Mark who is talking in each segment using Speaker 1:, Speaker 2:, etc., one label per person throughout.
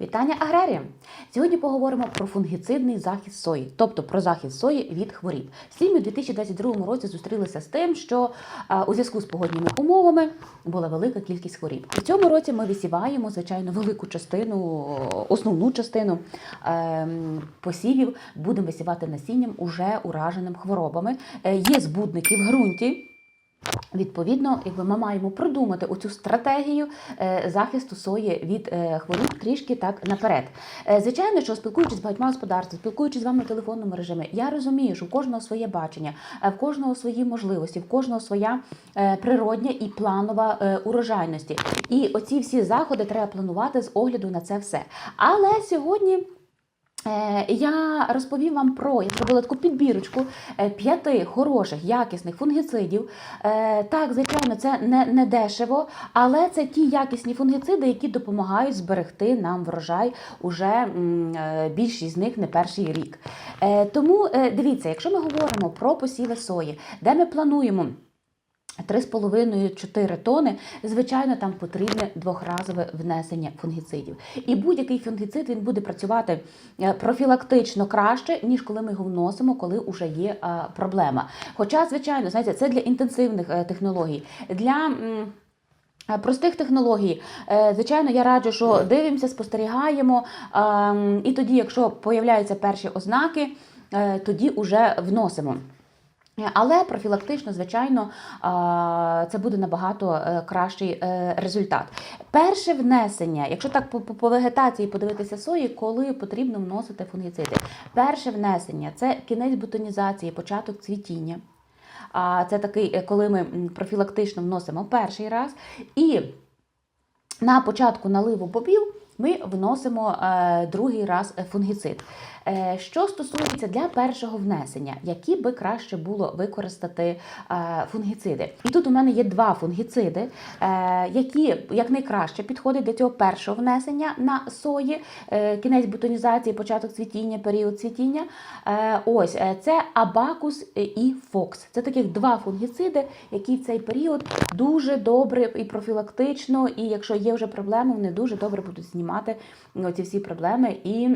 Speaker 1: Вітання аграріям! Сьогодні поговоримо про фунгіцидний захист сої, тобто про захист сої від хворіб. Всі ми у 2022 році зустрілися з тим, що у зв'язку з погодніми умовами була велика кількість хворіб. У цьому році ми висіваємо, звичайно, велику частину, основну частину ем, посівів будемо висівати насінням уже ураженим хворобами. Е, Є збудники в ґрунті. Відповідно, якби ми маємо продумати оцю стратегію е, захисту сої від е, трішки так наперед. Е, Звичайно, що спілкуючись з багатьма господарствами, спілкуючись з вами в телефонному режимі, я розумію, що у кожного своє бачення, в кожного свої можливості, в кожного своя природня і планова урожайності. І оці всі заходи треба планувати з огляду на це все. Але сьогодні. Е, Я розповім вам про я зробила таку підбірочку е, п'яти хороших якісних фунгіцидів. Е, Так, звичайно, це не, не дешево, але це ті якісні фунгіциди, які допомагають зберегти нам врожай уже більшість з них не перший рік. Тому дивіться, якщо ми говоримо про посіви сої, де ми плануємо. 3,5-4 тони, звичайно, там потрібне двохразове внесення фунгіцидів. І будь-який фунгіцид він буде працювати е, профілактично краще, ніж коли ми його вносимо, коли вже є е, проблема. Хоча, звичайно, знаєте, це для інтенсивних е, технологій. Для Простих технологій, звичайно, я раджу, що дивимося, спостерігаємо, і тоді, якщо появляються перші ознаки, тоді вже вносимо. Але профілактично, звичайно, це буде набагато е, кращий е, результат. Перше внесення, якщо так по, вегетації подивитися сої, коли потрібно вносити фунгіциди. Перше внесення це кінець бутонізації, початок цвітіння. Це такий, е, коли ми профілактично вносимо перший раз. І на початку наливу бобів ми вносимо другий раз фунгіцид. Е, що стосується для першого внесення, які би краще було використати е, фунгіциди? І тут у мене є два фунгіциди, е, які якнайкраще підходять для цього першого внесення на сої, кінець бутонізації, початок цвітіння, період цвітіння. Ось це Абакус і Фокс. Це таких два фунгіциди, які в цей період дуже добре і профілактично, і якщо є вже проблеми, вони дуже добре будуть знімати ці всі проблеми і.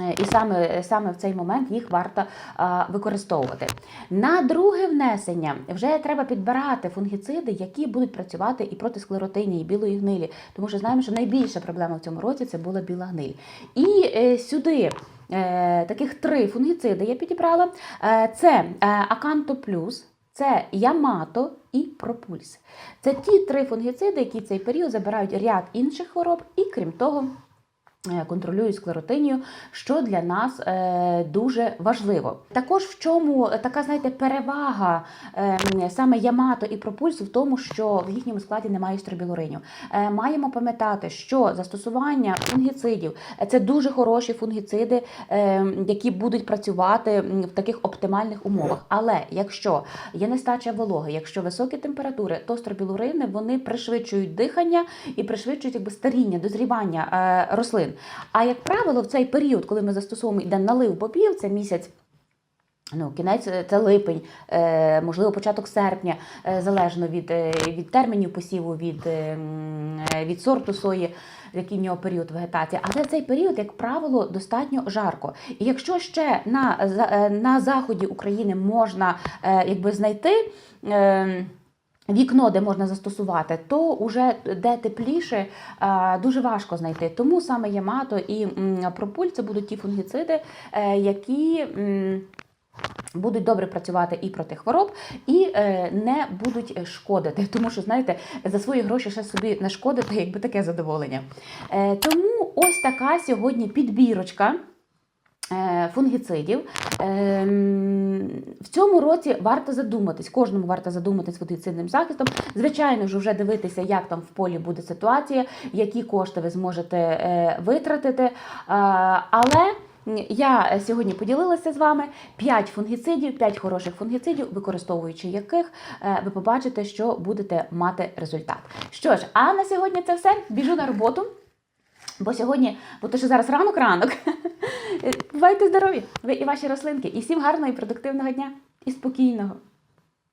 Speaker 1: Е, І саме, саме в цей момент їх варто а, використовувати. На друге внесення вже треба підбирати фунгіциди, які будуть працювати і проти склеротинії, і білої гнилі, тому що знаємо, що найбільша проблема в цьому році це була біла гниль. І е, сюди. е, Таких три фунгіциди я підібрала. Е, Це е, Аканто Плюс, це Ямато і Пропульс. Це ті три фунгіциди, які в цей період забирають ряд інших хвороб, і крім того. Е, Контролюють склеротинію, що для нас е, дуже важливо. Також в чому така, знаєте, перевага е, саме Ямато і Пропульсу в тому, що в їхньому складі немає стробілуриню. Е, маємо пам'ятати, що застосування фунгіцидів це дуже хороші фунгіциди, які будуть працювати в таких оптимальних умовах. Але якщо є нестача вологи, якщо високі температури, то стробілурини вони пришвидшують дихання і пришвидшують якби старіння, дозрівання е, рослин. А як правило, в цей період, коли ми застосовуємо йде налив бобів, це місяць. Ну, кінець е, це липень, е, можливо, початок серпня, е, залежно від, від термінів посіву, від, від сорту сої, який в нього період вегетації. Але цей період, як правило, достатньо жарко. І якщо ще на, на заході України можна якби знайти. Вікно, де можна застосувати, то уже де тепліше, е, дуже важко знайти. Тому саме Ямато і Пропуль це будуть ті фунгіциди, е, які будуть добре працювати і проти хвороб, і е, не будуть шкодити. Тому що, знаєте, за свої гроші ще собі не шкодити, якби таке задоволення. Тому ось така сьогодні підбірочка. Е, Фунгіцидів Ем, в цьому році варто задуматись, кожному варто задуматись фунгіцидним захистом. Звичайно ж, вже дивитися, як там в полі буде ситуація, які кошти ви зможете е, витратити. Е, але я сьогодні поділилася з вами 5 фунгіцидів, 5 хороших фунгіцидів, використовуючи яких е, ви побачите, що будете мати результат. Що ж, а на сьогодні це все. Біжу на роботу. Бо сьогодні, бо то що зараз ранок ранок. Бувайте здорові! Ви і ваші рослинки. І всім гарного і продуктивного дня і спокійного.